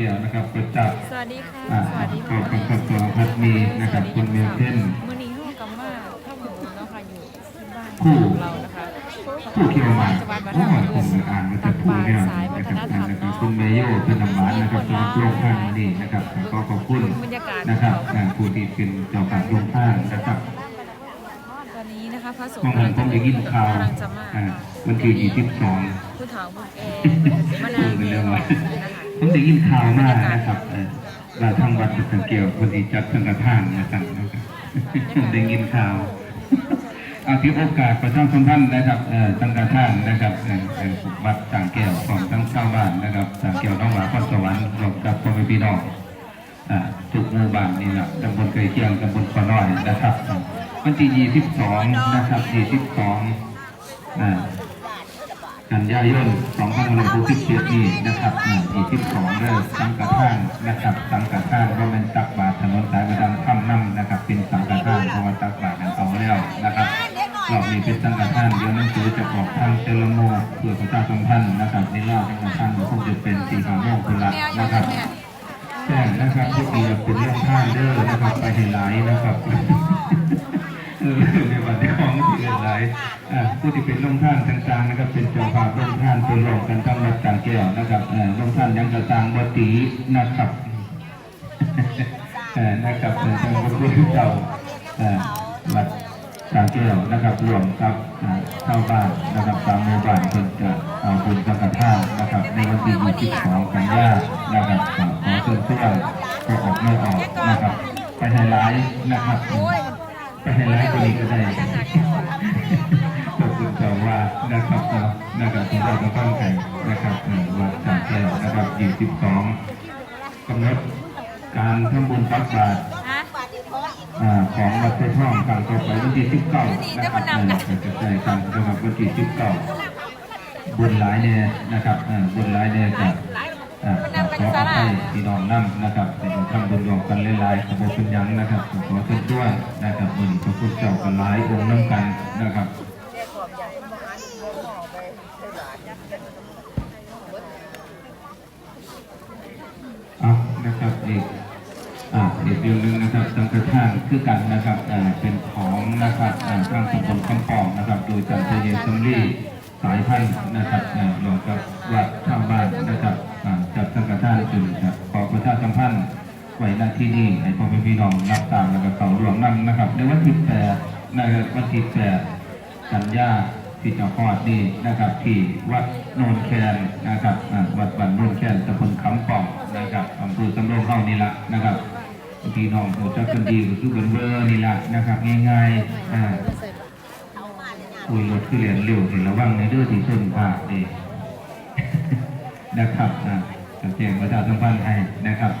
ก้วนะครับก็จับสวัสดีค่ะอ่าสวัสดีขอค่ะบคุณครับพัดมีนะครับคุณเมลเทนมื่อนี้ห้องกัมมาถ้าหมูเนาะค่ะอยู่ที่บ้านคู่ของเรานะคะผู้เขียวหมากจังหวัดผู้บ้านหอยผมอ่านมาจากผู้เนี่ยนะครับนะครับคุณเมโยเป็นนำบ้านนะครับสำหรับโรงทานนี่นะครับก็ขอบคุณบรรยากาศนะครับอ่าผู้ที่เป็นเจ้าของโรงทานนะครับตอนนี้นะคะพระสงมองฆ์เห็นผมได้ยินข่าวกำลังจะมาอ่าวันที่ยี่สิบสองผู้เฒ่าผู้แก่มานาเผมได้ยินข่าวมากนะครับเอ่อว่าทางวัดสังเกตวันที่จัดสังฆทานนะครับนะครับได้ยินข่าวอาที่โอกาสประชาสัมพันนะครับสังฆทานนะครับวัดสังแก้วของทั้งชาวบ้านนะครับสังแก้วน้องหวาพรสวรรค์รวมกับพ่อแม่พี่น้องอ่าทุกหมู่บ้านนี่แหละตำบลไก่เคียงตำบลขอน้อยนะครับวันที่ 22 นะครับ 22 กันยายน2567นี้นะครับอ่า22เริ่มสังกัดท่านนะครับ สังกัดท่านก็เป็นตักบาตรถนนสายประดังค่ำน้ำนะครับ เป็นสังกัดท่านเพราะว่าตักบาตรนั้นเอาแล้วนะครับรอบนี้เป็นสังกัดท่านเดี๋ยวหนังสือจะออกทางเทเลโมเพื่อประชาสัมพันธ์นะครับในรอบสังกัดท่านก็คงจะเป็นสี่ห้าโมงคนละนะครับแจ้งนะครับทุกทีเป็นเรื่องท่านเด้อนะครับไปให้หลายนะครับ เออในวันที่ของที่เกิดหลายอ่าผู้ที่เป็นลงท่านต่างๆนะครับ เป็นเจ้าภาพลงท่านเป็นรองกันทั้งวัดต่างแก้วนะครับลงท่านยังกระตังวตีนะครับนะครับเออทางพระพุทธเจ้าเออวัดต่าแก้วนะครับรวมกับอ่าชาวบ้านนะครับตามหมู่บ้านเพิ่นจะเอาบุญสังฆทานนะครับ ในวันที่22กันยายนะครับขอขอเชิญชวนก็ออกไม่ออกนะครับ ไปไฮไลท์นะครับ ไปไฮไลท์ตัวนี้ก็ได้ขอบคุณเจ้าว่านะครับเนาะนะครับที่เราต้องตั้งใจนะครับเอ่อวัดสามแก้วนะครับ22กำหนดการทำบุญตักบาตรของวัดไทท่องกลางต่อไปวันที่19นะครับเอ่อจะใช้กันสำหรับวันที่19บุญหลายเนี่ยนะครับบุญหลายเนี่ยจะ ขอขอให้พี่น้องนั่นะครับในการทำบุญรวมกันหลายๆขบวนเป็นยังนะครับขอเชิญชวนนะครับบุญพระพุทธเจ้ากันหลายองค์น้ำกันนะครับเอานะครับอีกอ่าอีกเรื่องหนึงนะครับสังฆทานคือกันนะครับอ่าเป็นของนะครับอ่าทางตำบลคำปองนะครับ โดยจันทเยสมรี สายพันธุ์นะครับอ่ารวมกับวัดข้างบ้านนะครับจัดสังฆทานขึ้นครับขอประชาสัมพันธ์ไว้ณที่นี่ให้พ่อแม่พี่น้องรับตามแล้วก็เขารวมนั่งนะครับ ในวันที่แปดนะครับวันที่แปดกันยาที่จะฮอดนี่นะครับที่วัดโนนแคนนะครับวัดบ้านโนนแคนตำบลคำป่องนะครับอำเภอสำโรงเฮานี่ละนะครับพี่น้องโอจักกันดีก็คือเบอร์เบอร์นี่ละนะครับ ง่ายๆอ่า คุยรถคือเรียนเร็วเห็นระวังในเรื่องที่ชนผ่าดีนะครับอ่าจะแจ้งประชาสัมพันธ์ให้นะครับ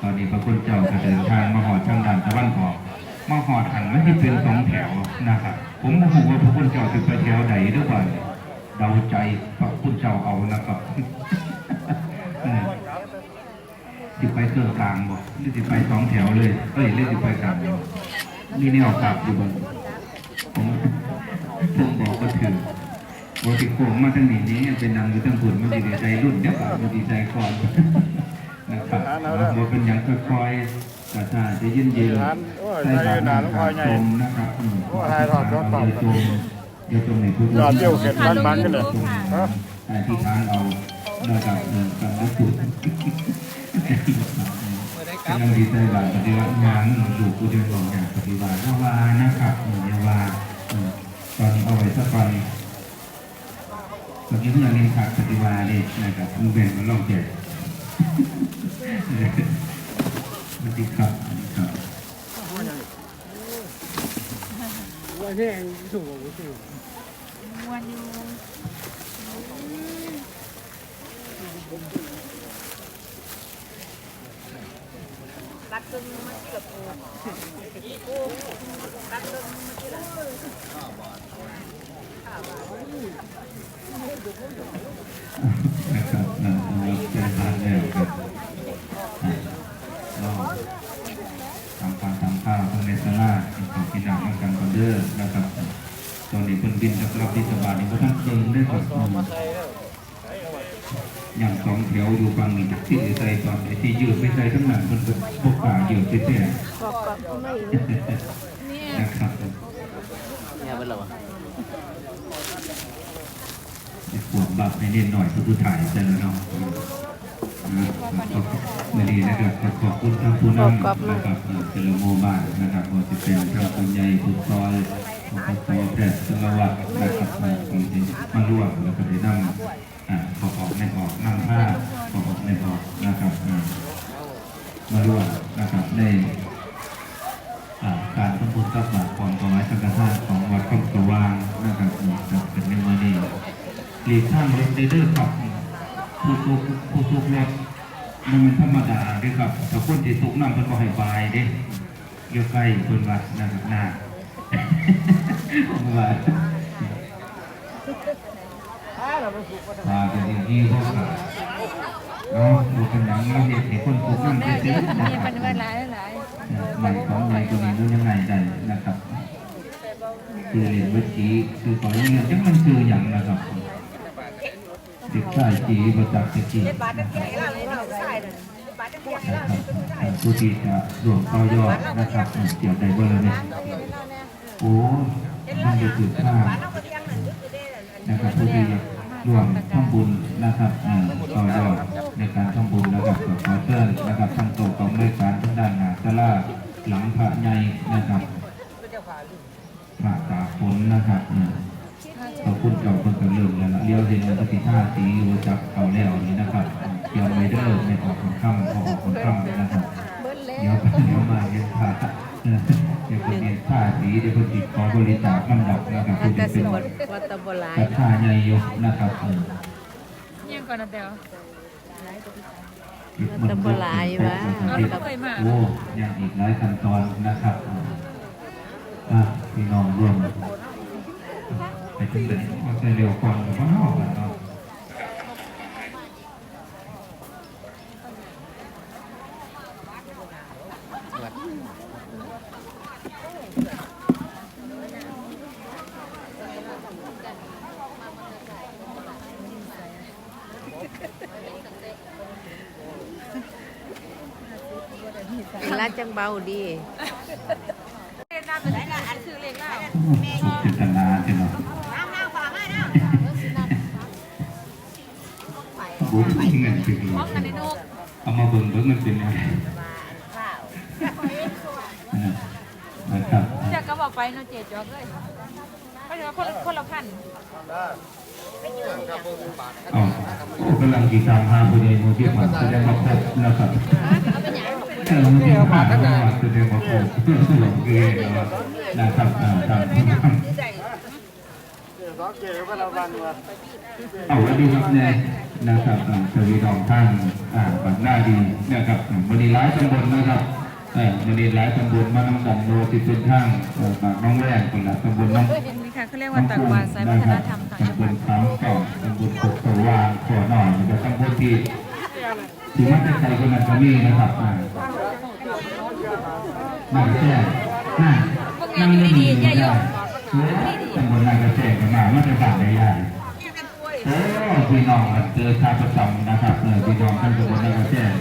ตอนนี้พระคุณเจ้าจะเดินทางมาหอดทางด่านตะวันออกมาหอดหันไม่ให้เป็นสองแถวนะครับผมไม่รู้ว่าพระคุณเจ้าจะไปแถวใดหรือเปล่าเดาใจพระคุณเจ้าเอานะครับเออสิไปเครื่องกลางบ่หรือสิไปสองแถวเลยเอ้ยหรือสิไปกลางนี่แนวกกลับอยู่บนผม ว่าติโค้งมาทั้งนี้นี้เป็นนางอยู่ทั้งบุญมันดีใจรุ่นเดี๋ยวก่อนมันดีใจก่อนนะครับบ่เป็นอย่างค่อยๆกระชาจะยืนยืนใช้บาตรนะครับชมนะครับอืมขอให้ทานเอาเยอะจมเยอะจมในทุกยอดเยี่ยวเข็ดมันมันกันเลยแต่ที่ทานเอานะครับเออการรับสุดกำลังดีใจบาปฏิวัติงานดูกูเดินบอกอย่างปฏิบัติวานะครับเยาวาอืมตอนนี้เอาไว้สักวัน เมื่อกี้เพื่อนเรียนขาดปฏิวัติเลยนะครับมึงเป็นมันลองเจ็บสวัสดีครับสวัสดีครับวันนี้ถูกกว่าถูกวันอยู่รัดตึงมาเกือบโอ้โอ้รัดตึงมาที่ละ นะครับเอ่อเราเจอทานแล้วครับเราทำความทำข้าวทั้งในสลากินของกินน้ำน้ำกันก่อนเด้อนะครับตอนนี้เพิ่นบินกับรับบิสบายนี่บ่ทันเกินเด้ครับอย่างสองแถวอยู่ฝั่งนี้ที่ใส่ตอนไอ้ที่ยืดไปใส่ทั้งนั้นมันเป็นพวกกายืดไปแท้กรอบกรอบก็ไม่นะครับเนี่ยเป็นหรอวะ ปวดบับในเน้นหน่อยก็คือถ่ายแต่ละเนาะไม่ดีนะครับขอบคุณทางผู้นำนะครับเจริญโมบายนะครับว่าจะเป็นทางคุณใหญ่คุณซอยคุณซอยแพทย์สารวัตรนะครับที่มาร่วมแล้วก็ได้นำอ่าขอออกในออกนำผ้าขอออกในออกนะครับมาร่วมนะครับในอ่าการทำบุญตักบาตรของถวายสังฆทานของวัดคำสว่างนะครับนี่ครับเป็นในวันนี้ หลีกทางรถในเด้อครับผู้ทุกผู้ทุกรถมันเป็นธรรมดาเด้อครับแต่คนที่ทุกนำเป็นบ่ให้บายเด้เกี่ยวใกล้คนวัดนะครับหน้าว่าพาไปที่ที่พวกเราเนาะดูเป็นหนังเราเห็นเห็นคนทุกนั่งเฉยๆนะมีครัปับนเวลาหลายใหม่ของใหม่ตัวนี้รู้ยังไงได้นะครับคือเรียนวิจีคือต่อยังไงจังมันคืออย่างนะครับ ติดสายจีประจักษ์จีบาทจะเที่ยงแล้วเราใส่เลยบาทจะเที่ยงนะครับผู้ที่จะรวมต่อยอดนะครับเกี่ยวกับเบอร์เนี่ยโอ้มันจะถือค่าเราก็เที่ยงหนึ่งก็คือได้นะครับผู้ที่รวมทำบุญนะครับต่อยอดในการทำบุญนะครับก็ขอเชิญนะครับทั้งโตวของบริการทั้งด้านหน้าตลาหลังพระใหญ่นะครับผ่าตาฝนนะครับ เนี่ยขอบคุณเก่าคนกันเริ่มแล้วละเลี้ยวเห็นแล้วก็ติท่าสีวัจับเอาแล้วนี่นะครับเกี่ยวไวเดอร์ในออกคนค่ำพอออกคนค่ำนะครับเบิ้ลแล้เดี๋ยววเดี๋ยวมาเรียนผ่าเออเดี๋ยวคนเรียนท่าสีเดี๋ยวคนติดขอบริจาคลำดับนะครับอัผู้นจะตะเป็สินบวัตบหลายแต่ท่าใหญ่ยกนะครับเออยังก่อนนะเดียวมันจะบลายวะโอ้ยังอีกหลายขั้นตอนนะครับอะพี่น้องร่วม ไปถึงเดือนมันจะเร็วกว่าหรือว่านอกกันเนาะร้านจังเบาดีน้ำเป็นไรละอันซื้อเล็กแล้วจินตนาใช่ไหมน้ำ บิ่งเบิ่งมันเป็นยังไงเออนะครับจะก็บอกไปเนาะเจ๊จอกเลยก็จะคนละคนละพันเอาโอ้กำลังติดตามหาผู้ใดมือที่มาแสดงมาพบนะครับเออมือที่ผ่านมาแสดงมาพบเพื่อสรุปเกณฑ์นะครับอ่าตามที่ทำสองเกลือก็ระวังว่าเอาไว้ดีครับเนี่ยนะครับอ่าสวัสดีน้องท่าน อ่าบัดหน้าดีนะครับวันนี้หลายตำบลนะครับเออวันนี้หลายตำบลมานำกันโดยที่เป็นทางเอ่อปากน้องแรงคนละตำบลน้องนี่ค่ะเขาเรียกว่าตักบาตรสายวัฒนธรรมค่ะตำบลขามเก่าตำบลกบสว่างขอหน่อยแล้วก็ตำบลที่ที่มันจะใส่คนนั้นก็มีนะครับอ่านั่งแช่นั่งนั่งเล่นอยู่ได้โอ้ตำบลนางกระแช่กันมาว่าจะบาดได้ยัง โอ้พี่น้องมันเจอชาประจำนะครับเออพี่น้องท่านทุกคนได้มาแจ้ง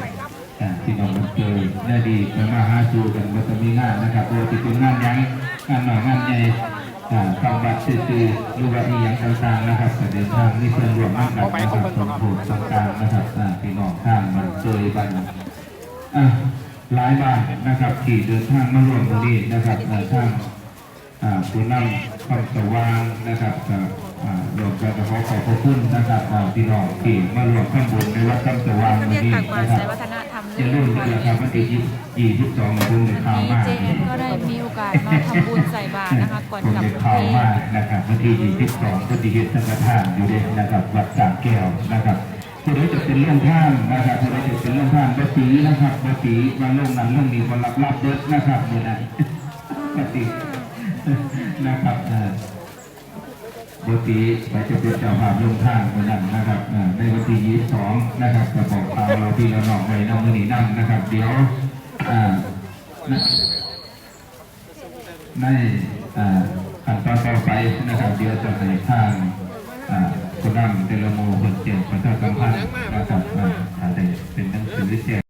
อ่พี่น้องมันเจอได้ดีไปมาหาจูกันมันจะมีงานนะครับโดยที่เป็นงานยังงานหน่อยงานใหญ่อ่าทำบัตรซื่อๆหรือว่าอีหยังต่างๆนะครับเดินทางมีส่วนร่วมมากกันนะครับสมโพธิต่างๆนะครับอ่าพี่น้องข้างมันเจอบันอ่าหลายบ้านนะครับที่เดินทางมาร่วมวันนี้นะครับอ่าทาง ผู้นำความสว่างนะครับก็อ่ารวมกันกับขอขอบพระคุณนะครับอ่าพี่น้องที่มารวมข้างบนในวัดคำสว่างเขาวันเรียกนี้ตักบาตรนะครัสาบยวัฒนธรรมจะรุ่นเดียวครับวันที่ยี่สิบสองรุ่นข่าวมีมากเจนก็ได้มีโอกาสมาทำบุญใส่บาตรนะคะก่อนกลับกรุงข่าวเทมาพกนะครับวันที่ยี่สิบสองก็ที่เฮ็ดสังฆทานอยู่ในนะครับวัดสามแก้วนะครับผู้ใดจะเป็นเรื่องท่านนะครับผู้ใดจะเป็นเรื่องท่านบัตีนะครับบัตีมาเรื่องนั้นเรื่องนี้คนรับรับเด็ดนะครับเมื่อนั้นบัตี นะครับอ่าปกติไปจะเป็นเจ้าภาพลงทางวันนั้นนะครับอ่าในวันที่ยี่สองนะครับจะบอกข่าวเราที่เราหนอกไว้นำมือหนีนั่งนะครับ เดี๋ยวอ่าในอ่าขั้นตอนต่อไปนะครับ เดี๋ยวจะให้ทางอ่าคนนั่งเทลโมคนแจกประชาสัมพันธ์นะครับอ่าถ้าได้เป็นหนังสือแจก